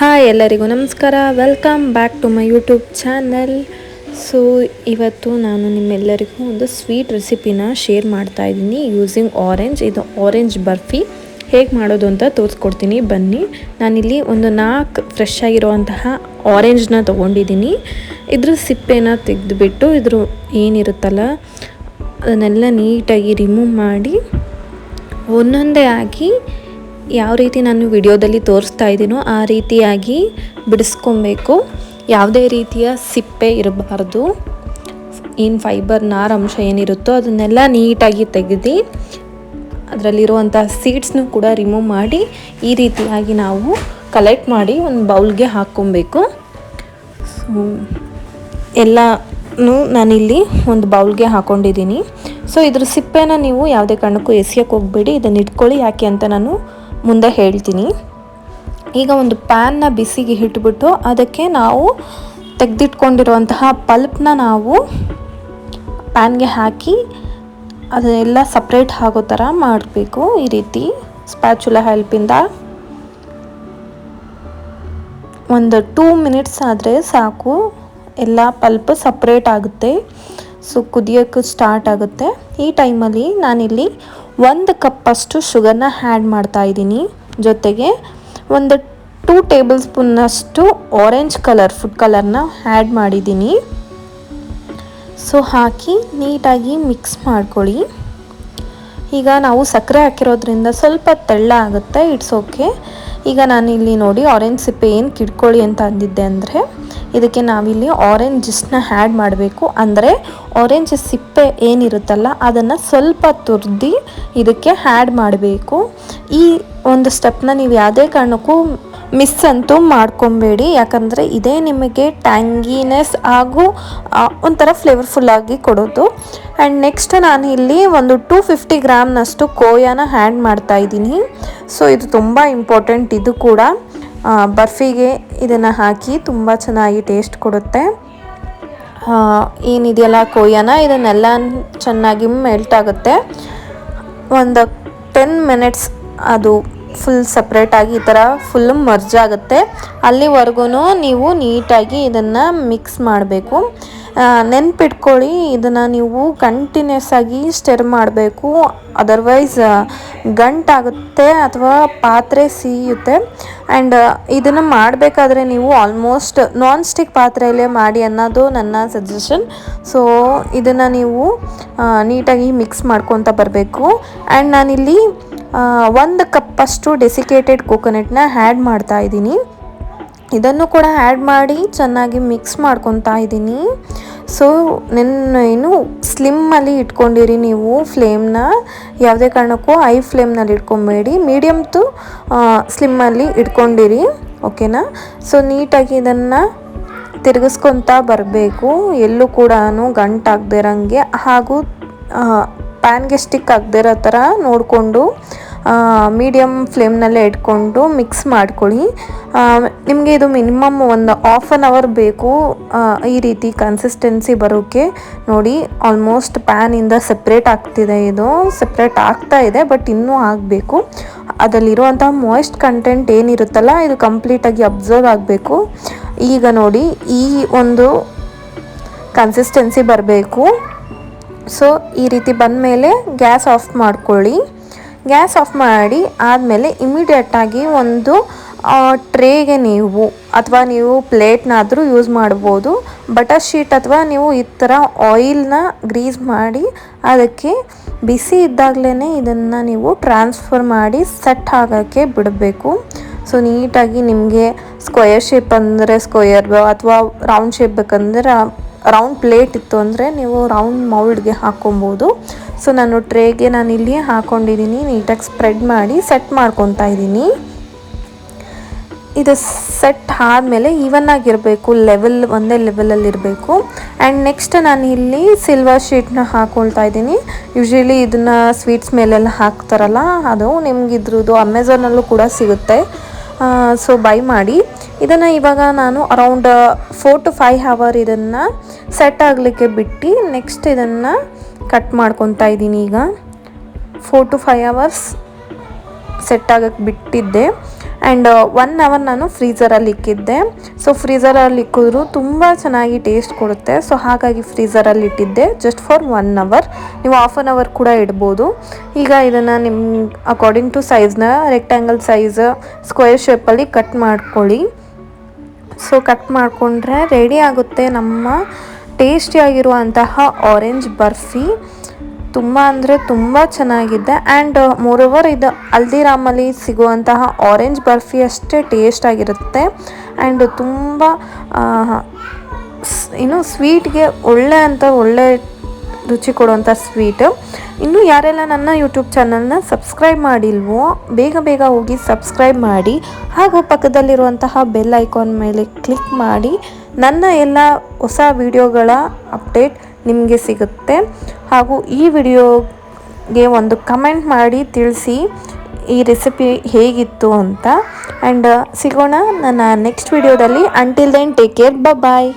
Hi ಎಲ್ಲರಿಗೂ ನಮಸ್ಕಾರ. Welcome back to my YouTube channel so ಇವತ್ತು ನಾನು ನಿಮ್ಮೆಲ್ಲರಿಗೂ ಒಂದು ಸ್ವೀಟ್ ರೆಸಿಪಿನ ಶೇರ್ ಮಾಡ್ತಾ ಇದ್ದೀನಿ. ಯೂಸಿಂಗ್ ಆರೆಂಜ್ ಇದು ಆರೆಂಜ್ ಬರ್ಫಿ. ಹೇಗೆ ಮಾಡೋದು ಅಂತ ತೋರಿಸ್ಕೊಡ್ತೀನಿ. ಬನ್ನಿ. ನಾನಿಲ್ಲಿ ಒಂದು ನಾಲ್ಕು ಫ್ರೆಶ್ ಆಗಿರುವಂತಹ ಆರೆಂಜ್ನ ತೊಗೊಂಡಿದ್ದೀನಿ. ಇದ್ರ ಸಿಪ್ಪೆನ ತೆಗೆದುಬಿಟ್ಟು ಇದ್ರ ಏನಿರುತ್ತಲ್ಲ, ಅದನ್ನೆಲ್ಲ ನೀಟಾಗಿ ರಿಮೂವ್ ಮಾಡಿ, ಒಂದೊಂದೇ ಆಗಿ ಯಾವ ರೀತಿ ನಾನು ವಿಡಿಯೋದಲ್ಲಿ ತೋರಿಸ್ತಾ ಇದ್ದೀನೋ ಆ ರೀತಿಯಾಗಿ ಬಿಡಿಸ್ಕೊಬೇಕು. ಯಾವುದೇ ರೀತಿಯ ಸಿಪ್ಪೆ ಇರಬಾರ್ದು. ಏನು ಫೈಬರ್ ನಾರ್ ಅಂಶ ಏನಿರುತ್ತೋ ಅದನ್ನೆಲ್ಲ ನೀಟಾಗಿ ತೆಗೆದು ಅದರಲ್ಲಿರುವಂಥ ಸೀಡ್ಸ್ನೂ ಕೂಡ ರಿಮೂವ್ ಮಾಡಿ ಈ ರೀತಿಯಾಗಿ ನಾವು ಕಲೆಕ್ಟ್ ಮಾಡಿ ಒಂದು ಬೌಲ್ಗೆ ಹಾಕ್ಕೊಬೇಕು. ಸೊ, ಎಲ್ಲನೂ ನಾನಿಲ್ಲಿ ಒಂದು ಬೌಲ್ಗೆ ಹಾಕ್ಕೊಂಡಿದ್ದೀನಿ ಸೊ, ಇದ್ರ ಸಿಪ್ಪೆನ ನೀವು ಯಾವುದೇ ಕಾರಣಕ್ಕೂ ಎಸೆಯೋಕ್ಕೆ ಹೋಗ್ಬೇಡಿ. ಇದನ್ನು ಇಟ್ಕೊಳ್ಳಿ. ಯಾಕೆ ಅಂತ ನಾನು ಮುಂದೆ ಹೇಳ್ತೀನಿ. ಈಗ ಒಂದು ಪ್ಯಾನ್ನ ಬಿಸಿಗೆ ಇಟ್ಬಿಟ್ಟು ಅದಕ್ಕೆ ನಾವು ತೆಗೆದಿಟ್ಕೊಂಡಿರುವಂತಹ ಪಲ್ಪ್ನ ನಾವು ಪ್ಯಾನ್ಗೆ ಹಾಕಿ ಅದನ್ನೆಲ್ಲ ಸಪ್ರೇಟ್ ಆಗೋ ಥರ ಮಾಡಬೇಕು ಈ ರೀತಿ ಸ್ಪ್ಯಾಚುಲ ಹೆಲ್ಪಿಂದ ಒಂದು ಟೂ ಮಿನಿಟ್ಸ್ ಆದರೆ ಸಾಕು. ಎಲ್ಲ ಪಲ್ಪ್ ಸಪ್ರೇಟ್ ಆಗುತ್ತೆ. ಸೊ ಕುದಿಯೋಕ್ಕೆ ಸ್ಟಾರ್ಟ್ ಆಗುತ್ತೆ. ಈ ಟೈಮಲ್ಲಿ ನಾನಿಲ್ಲಿ ಒಂದು ಕಪ್ಪಷ್ಟು ಶುಗರ್ನ ಹ್ಯಾಡ್ ಮಾಡ್ತಾ ಇದ್ದೀನಿ. ಜೊತೆಗೆ ಒಂದು ಟೂ ಟೇಬಲ್ ಸ್ಪೂನ್ನಷ್ಟು ಆರೆಂಜ್ ಕಲರ್ ಫುಡ್ ಕಲರ್ನ ಆ್ಯಡ್ ಮಾಡಿದ್ದೀನಿ. ಸೊ ಹಾಕಿ ನೀಟಾಗಿ ಮಿಕ್ಸ್ ಮಾಡ್ಕೊಳ್ಳಿ. ಈಗ ನಾವು ಸಕ್ಕರೆ ಹಾಕಿರೋದ್ರಿಂದ ಸ್ವಲ್ಪ ತೆಳ್ಳ ಆಗುತ್ತೆ ಇಟ್ಸ್ ಓಕೆ ಈಗ ಇಲ್ಲಿ ನೋಡಿ ಆರೆಂಜ್ ಸಿಪ್ಪೆ ಏನು ಕಿಡ್ಕೊಳ್ಳಿ ಅಂತ ಅಂದಿದ್ದೆ ಅಂದರೆ ಇದಕ್ಕೆ ನಾವಿಲ್ಲಿ ಆರೆಂಜ್ ಹ್ಯಾಡ್ ಮಾಡಬೇಕು. ಅಂದರೆ ಆರೆಂಜ್ ಸಿಪ್ಪೆ ಏನಿರುತ್ತಲ್ಲ, ಅದನ್ನು ಸ್ವಲ್ಪ ತುರ್ದಿ ಇದಕ್ಕೆ ಹ್ಯಾಡ್ ಮಾಡಬೇಕು. ಈ ಒಂದು ಸ್ಟೆಪ್ನ ನೀವು ಯಾವುದೇ ಕಾರಣಕ್ಕೂ ಮಿಸ್ ಅಂತೂ ಮಾಡ್ಕೊಬೇಡಿ. ಯಾಕಂದರೆ ಇದೇ ನಿಮಗೆ ಟ್ಯಾಂಗಿನೆಸ್ ಹಾಗೂ ಒಂಥರ ಫ್ಲೇವರ್ಫುಲ್ಲಾಗಿ ಕೊಡೋದು. ಆ್ಯಂಡ್ ನೆಕ್ಸ್ಟ್ ನಾನು ಇಲ್ಲಿ ಒಂದು ಟೂ ಫಿಫ್ಟಿ ಗ್ರಾಮ್ನಷ್ಟು ಕೋಯಾನ ಹ್ಯಾಂಡ್ ಮಾಡ್ತಾ ಇದ್ದೀನಿ. ಸೊ ಇದು ತುಂಬ ಇಂಪಾರ್ಟೆಂಟ್ ಇದು ಕೂಡ ಬರ್ಫಿಗೆ ಇದನ್ನು ಹಾಕಿ ತುಂಬ ಚೆನ್ನಾಗಿ ಟೇಸ್ಟ್ ಕೊಡುತ್ತೆ. ಏನಿದೆಯಲ್ಲ, ಕೊಯ್ಯನ? ಇದನ್ನೆಲ್ಲ ಚೆನ್ನಾಗಿ ಮೆಲ್ಟ್ ಆಗುತ್ತೆ. ಒಂದು ಟೆನ್ ಮಿನಿಟ್ಸ್ ಅದು ಫುಲ್ ಸಪ್ರೇಟಾಗಿ ಈ ಥರ ಫುಲ್ ಮರ್ಜ್ ಆಗುತ್ತೆ. ಅಲ್ಲಿವರೆಗೂ ನೀವು ನೀಟಾಗಿ ಇದನ್ನು ಮಿಕ್ಸ್ ಮಾಡಬೇಕು. ನೆನ್ಪಿಟ್ಕೊಳ್ಳಿ, ಇದನ್ನು ನೀವು ಕಂಟಿನ್ಯೂಸ್ ಆಗಿ ಸ್ಟೆರ್ ಮಾಡಬೇಕು. ಅದರ್ವೈಸ್ ಗಂಟಾಗುತ್ತೆ ಅಥವಾ ಪಾತ್ರೆ ಸೀಯುತ್ತೆ. ಆ್ಯಂಡ್ ಇದನ್ನು ಮಾಡಬೇಕಾದ್ರೆ ನೀವು ಆಲ್ಮೋಸ್ಟ್ ನಾನ್ ಸ್ಟಿಕ್ ಪಾತ್ರೆಯಲ್ಲೇ ಮಾಡಿ ಅನ್ನೋದು ನನ್ನ ಸಜೆಷನ್ ಸೊ ಇದನ್ನು ನೀವು ನೀಟಾಗಿ ಮಿಕ್ಸ್ ಮಾಡ್ಕೊತ ಬರಬೇಕು. ಆ್ಯಂಡ್ ನಾನಿಲ್ಲಿ ಒಂದು ಕಪ್ಪಷ್ಟು ಡೆಸಿಕೇಟೆಡ್ ಕೋಕೋನಟ್ನ ಆ್ಯಡ್ ಮಾಡ್ತಾ ಇದ್ದೀನಿ. ಇದನ್ನು ಕೂಡ ಆ್ಯಡ್ ಮಾಡಿ ಚೆನ್ನಾಗಿ ಮಿಕ್ಸ್ ಮಾಡ್ಕೊತಾ ಇದ್ದೀನಿ. ಸೊ ನೆನ್ನ ಏನು ಸ್ಲಿಮ್ಮಲ್ಲಿ ಇಟ್ಕೊಂಡಿರಿ ನೀವು ಫ್ಲೇಮ್ನ ಯಾವುದೇ ಕಾರಣಕ್ಕೂ ಐ ಫ್ಲೇಮ್ನಲ್ಲಿ ಇಟ್ಕೊಬೇಡಿ. ಮೀಡಿಯಮ್ ಟು ಸ್ಲಿಮ್ಮಲ್ಲಿ ಇಟ್ಕೊಂಡಿರಿ. ಓಕೆನಾ ಸೊ ನೀಟಾಗಿ ಇದನ್ನು ತಿರುಗಿಸ್ಕೊತಾ ಬರಬೇಕು. ಎಲ್ಲೂ ಕೂಡ ಗಂಟಾಗದಿರಂಗೆ ಹಾಗೂ ಪ್ಯಾನ್ಗೆ ಸ್ಟಿಕ್ ಆಗದಿರೋ ಥರ ನೋಡಿಕೊಂಡು ಮೀಡಿಯಮ್ ಫ್ಲೇಮ್ನಲ್ಲೇ ಇಟ್ಕೊಂಡು ಮಿಕ್ಸ್ ಮಾಡ್ಕೊಳ್ಳಿ. ನಿಮಗೆ ಇದು ಮಿನಿಮಮ್ ಒಂದು ಆಫ್ ಆನ್ ಅವರ್ ಬೇಕು ಈ ರೀತಿ ಕನ್ಸಿಸ್ಟೆನ್ಸಿ ಬರೋಕ್ಕೆ ನೋಡಿ ಆಲ್ಮೋಸ್ಟ್ ಪ್ಯಾನಿಂದ ಸಪ್ರೇಟ್ ಆಗ್ತಿದೆ ಇದು. ಸಪ್ರೇಟ್ ಆಗ್ತಾ ಇದೆ ಬಟ್ ಇನ್ನೂ ಆಗಬೇಕು. ಅದರಲ್ಲಿರುವಂಥ ಮಾಯ್ಸ್ಟ್ ಕಂಟೆಂಟ್ ಏನಿರುತ್ತಲ್ಲ, ಇದು ಕಂಪ್ಲೀಟಾಗಿ ಅಬ್ಸರ್ವ್ ಆಗಬೇಕು. ಈಗ ನೋಡಿ, ಈ ಒಂದು ಕನ್ಸಿಸ್ಟೆನ್ಸಿ ಬರಬೇಕು. ಸೊ ಈ ರೀತಿ ಬಂದಮೇಲೆ ಗ್ಯಾಸ್ ಆಫ್ ಮಾಡ್ಕೊಳ್ಳಿ. ಗ್ಯಾಸ್ ಆಫ್ ಮಾಡಿ ಆದಮೇಲೆ ಇಮಿಡಿಯೇಟಾಗಿ ಒಂದು ಟ್ರೇಗೆ ನೀವು ಅಥವಾ ನೀವು ಪ್ಲೇಟ್ನಾದರೂ ಯೂಸ್ ಮಾಡ್ಬೋದು. ಬಟರ್ ಶೀಟ್ ಅಥವಾ ನೀವು ಈ ಥರ ಆಯಿಲ್ನ ಗ್ರೀಸ್ ಮಾಡಿ ಅದಕ್ಕೆ ಬಿಸಿ ಇದ್ದಾಗಲೇ ಇದನ್ನು ನೀವು ಟ್ರಾನ್ಸ್ಫರ್ ಮಾಡಿ ಸೆಟ್ ಆಗೋಕ್ಕೆ ಬಿಡಬೇಕು. ಸೊ, ನೀಟಾಗಿ ನಿಮಗೆ ಸ್ಕ್ವಯರ್ ಶೇಪ್ ಅಂದರೆ ಸ್ಕ್ವಯರ್ ಅಥವಾ ರೌಂಡ್ ಶೇಪ್ ಬೇಕಂದ್ರೆ ರೌಂಡ್ ಪ್ಲೇಟ್ ಇತ್ತು ಅಂದರೆ ನೀವು ರೌಂಡ್ ಮೌಲ್ಡ್ಗೆ ಹಾಕ್ಕೊಬೋದು ಸೊ ನಾನು ಟ್ರೇಗೆ ನಾನು ಇಲ್ಲಿ ಹಾಕ್ಕೊಂಡಿದ್ದೀನಿ ನೀಟಾಗಿ ಸ್ಪ್ರೆಡ್ ಮಾಡಿ ಸೆಟ್ ಮಾಡ್ಕೊತಾ ಇದ್ದೀನಿ. ಇದು ಸೆಟ್ ಆದಮೇಲೆ ಈವನ್ ಆಗಿರಬೇಕು ಲೆವೆಲ್ ಒಂದೇ ಲೆವೆಲಲ್ಲಿ ಇರಬೇಕು. ಆ್ಯಂಡ್ ನೆಕ್ಸ್ಟ್ ನಾನು ಇಲ್ಲಿ ಸಿಲ್ವರ್ ಶೀಟ್ನ ಹಾಕ್ಕೊಳ್ತಾ ಇದ್ದೀನಿ. ಯೂಶ್ವಲಿ ಇದನ್ನು ಸ್ವೀಟ್ಸ್ ಮೇಲೆಲ್ಲ ಹಾಕ್ತಾರಲ್ಲ, ಅದು ನಿಮ್ಗೆ ಇದ್ರದ್ದು ಅಮೆಝಾನಲ್ಲೂ ಕೂಡ ಸಿಗುತ್ತೆ. ಸೊ ಬೈ ಮಾಡಿ. ಇದನ್ನು ಇವಾಗ ನಾನು around four to five hour ಇದನ್ನು ಸೆಟ್ ಆಗಲಿಕ್ಕೆ ಬಿಟ್ಟು ನೆಕ್ಸ್ಟ್ ಇದನ್ನು ಕಟ್ ಮಾಡ್ಕೊತಾ ಇದ್ದೀನಿ ಈಗ. Four to five hours set ಆಗಕ್ಕೆ ಬಿಟ್ಟಿದ್ದೆ. ಆ್ಯಂಡ್ ಒನ್ ಅವರ್ ನಾನು ಫ್ರೀಝರಲ್ಲಿ ಇಕ್ಕಿದ್ದೆ. ಸೊ ಫ್ರೀಝರಲ್ಲಿ ಇಕ್ಕಿದ್ರು ತುಂಬ ಚೆನ್ನಾಗಿ ಟೇಸ್ಟ್ ಕೊಡುತ್ತೆ. ಸೊ ಹಾಗಾಗಿ ಫ್ರೀಝರಲ್ಲಿ ಇಟ್ಟಿದ್ದೆ. ಜಸ್ಟ್ ಫಾರ್ ಒನ್ ಅವರ್ ನೀವು ಹಾಫ್ ಆನ್ ಅವರ್ ಕೂಡ ಇಡ್ಬೋದು. ಈಗ ಇದನ್ನು ನಿಮ್ಮ ಅಕಾರ್ಡಿಂಗ್ ಟು ಸೈಜ್ನ ರೆಕ್ಟ್ಯಾಂಗಲ್ ಸೈಜ್ ಸ್ಕ್ವೇರ್ ಶೇಪಲ್ಲಿ ಕಟ್ ಮಾಡ್ಕೊಳ್ಳಿ. ಸೊ ಕಟ್ ಮಾಡಿಕೊಂಡ್ರೆ ರೆಡಿ ಆಗುತ್ತೆ ನಮ್ಮ ಟೇಸ್ಟಿಯಾಗಿರುವಂತಹ ಆರೆಂಜ್ ಬರ್ಫಿ. ತುಂಬ ಅಂದರೆ ತುಂಬ ಚೆನ್ನಾಗಿದೆ. ಆ್ಯಂಡ್ ಮೋರೋವರ್ ಇದು ಹಲ್ದಿರಾಮಲ್ಲಿ ಸಿಗುವಂತಹ ಆರೆಂಜ್ ಬರ್ಫಿ ಅಷ್ಟೇ ಟೇಸ್ಟ್ ಆಗಿರುತ್ತೆ. ಆ್ಯಂಡ್ ತುಂಬ ಇನ್ನು ಸ್ವೀಟ್ಗೆ ಒಳ್ಳೆ ಅಂತ ಒಳ್ಳೆ ರುಚಿ ಕೊಡುವಂಥ ಸ್ವೀಟ್ ಇನ್ನು ಯಾರೆಲ್ಲ ನನ್ನ ಯೂಟ್ಯೂಬ್ ಚಾನಲ್ನ ಸಬ್ಸ್ಕ್ರೈಬ್ ಮಾಡಿಲ್ವೋ, ಬೇಗ ಬೇಗ ಹೋಗಿ ಸಬ್ಸ್ಕ್ರೈಬ್ ಮಾಡಿ. ಹಾಗೂ ಪಕ್ಕದಲ್ಲಿರುವಂತಹ ಬೆಲ್ ಐಕಾನ್ ಮೇಲೆ ಕ್ಲಿಕ್ ಮಾಡಿ. ನನ್ನ ಎಲ್ಲ ಹೊಸ ವಿಡಿಯೋಗಳ ಅಪ್ಡೇಟ್ ನಿಮಗೆ ಸಿಗುತ್ತೆ. ಹಾಗೂ ಈ ವಿಡಿಯೋಗೆ ಒಂದು ಕಮೆಂಟ್ ಮಾಡಿ, ತಿಳಿಸಿ ಈ ರೆಸಿಪಿ ಹೇಗಿತ್ತು ಅಂತ. ಆ್ಯಂಡ್ ಸಿಗೋಣ ನನ್ನ ನೆಕ್ಸ್ಟ್ ವಿಡಿಯೋದಲ್ಲಿ. Until then take care bye